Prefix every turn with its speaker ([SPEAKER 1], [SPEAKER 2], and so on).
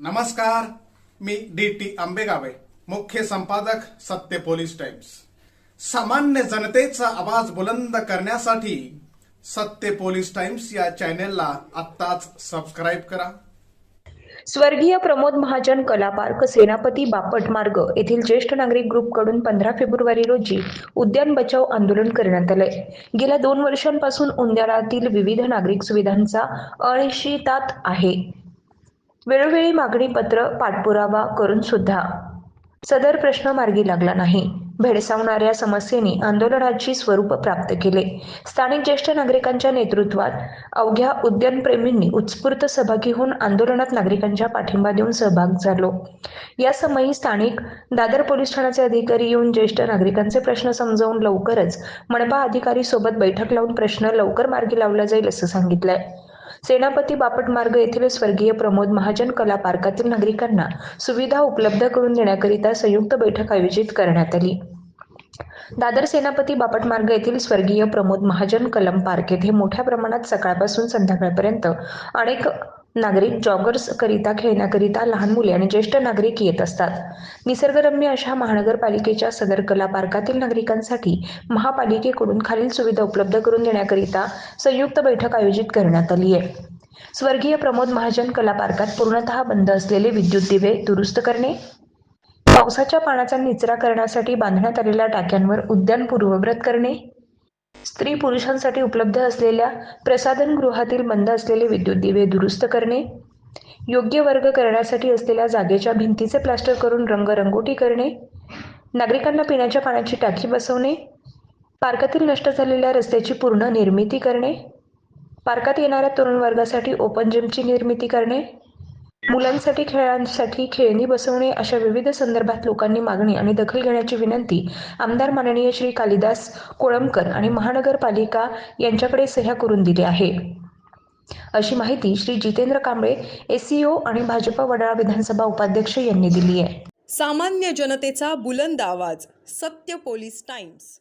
[SPEAKER 1] नमस्कार मी D T आंबेगावे मुख्य संपादक सत्य पोलीस टाइम्स. सामान्य जनतेचा आवाज बुलंद करण्यासाठी सत्य पोलीस टाइम्स या चॅनेलला आत्ताच सबस्क्राईब करा.
[SPEAKER 2] स्वर्गीय प्रमोद महाजन कला पार्क सेनापती बापट मार्ग येथील ज्येष्ठ नागरिक ग्रुपकडून पंधरा फेब्रुवारी रोजी उद्यान बचाव आंदोलन करण्यात आले गेल्या दोन वर्षांपासून उद्यानातील विविध नागरिक सुविधांचा अनिश्चितात आहे. वेळोवेळी मागणी पत्र पाठपुरावा करून सुद्धा. सदर प्रश्न मार्गी लागला नाही. भेडसावणाऱ्या समस्येने आंदोलनाची स्वरूप प्राप्त केले. स्थानिक ज्येष्ठ नागरिकांच्या नेतृत्वात अवघ्या उद्यानप्रेमींनी उत्स्फूर्त सहभागी होऊन आंदोलनात नागरिकांच्या पाठिंबा देऊन सहभाग झालो या समयी स्थानिक दादर पोलीस ठाण्याचे अधिकारी येऊन ज्येष्ठ नागरिकांचे प्रश्न समजावून लवकरच मनपा अधिकारी सोबत बैठक लावून प्रश्न लवकर मार्गी लावला जाईल असं सांगितलंय. सेनापती बापट मार्ग येथील स्वर्गीय प्रमोद महाजन कला पार्कातील नागरिकांना सुविधा उपलब्ध करून देण्याकरिता संयुक्त बैठक आयोजित करण्यात आली. दादर सेनापती बापट मार्ग येथील स्वर्गीय प्रमोद महाजन कलम पार्क येथे मोठ्या प्रमाणात सकाळपासून संध्याकाळपर्यंत अनेक नागरिक जॉगर्स करिता खेळण्याकरिता लहान मुले आणि ज्येष्ठ नागरिक येत असतात. निसर्गरम्य अशा महानगरपालिकेच्या सदर कला पार्कातील नागरिकांसाठी महापालिकेकडून खालील सुविधा उपलब्ध करून देण्याकरिता संयुक्त बैठक आयोजित करण्यात आली आहे. स्वर्गीय प्रमोद महाजन कला पार्कात पूर्णतः बंद असलेले विद्युत दिवे दुरुस्त करणे पावसाच्या पाण्याचा निचरा करण्यासाठी बांधण्यात आलेल्या टाक्यांवर उद्यान पूर्वव्रत करणे स्त्री पुरुषांसाठी उपलब्ध असलेल्या प्रसाधनगृहातील बंद असलेले विद्युत दिवे दुरुस्त करणे योग्य वर्ग करण्यासाठी असलेल्या जागेच्या भिंतीचे प्लास्टर करून रंगरंगोटी करणे नागरिकांना पिण्याच्या पाण्याची टाकी बसवणे पार्कातील नष्ट झालेल्या रस्त्याची पूर्ण निर्मिती करणे पार्कात येणाऱ्या तरुण वर्गासाठी ओपन जिमची निर्मिती करणे मुलांसाठी खेळांसाठी खेळणी बसवणे अशा विविध संदर्भात लोकांनी मागणी आणि दखल घेण्याची विनंती आमदार माननीय श्री कालिदास कोळंबकर आणि महानगरपालिका यांच्याकडे सह्या करून दिली आहे. अशी माहिती श्री जितेंद्र कांबळे एसईओ आणि भाजपा वडाळा विधानसभा उपाध्यक्ष यांनी दिली आहे.
[SPEAKER 3] सामान्य जनतेचा बुलंद आवाज सत्य पोलीस टाइम्स.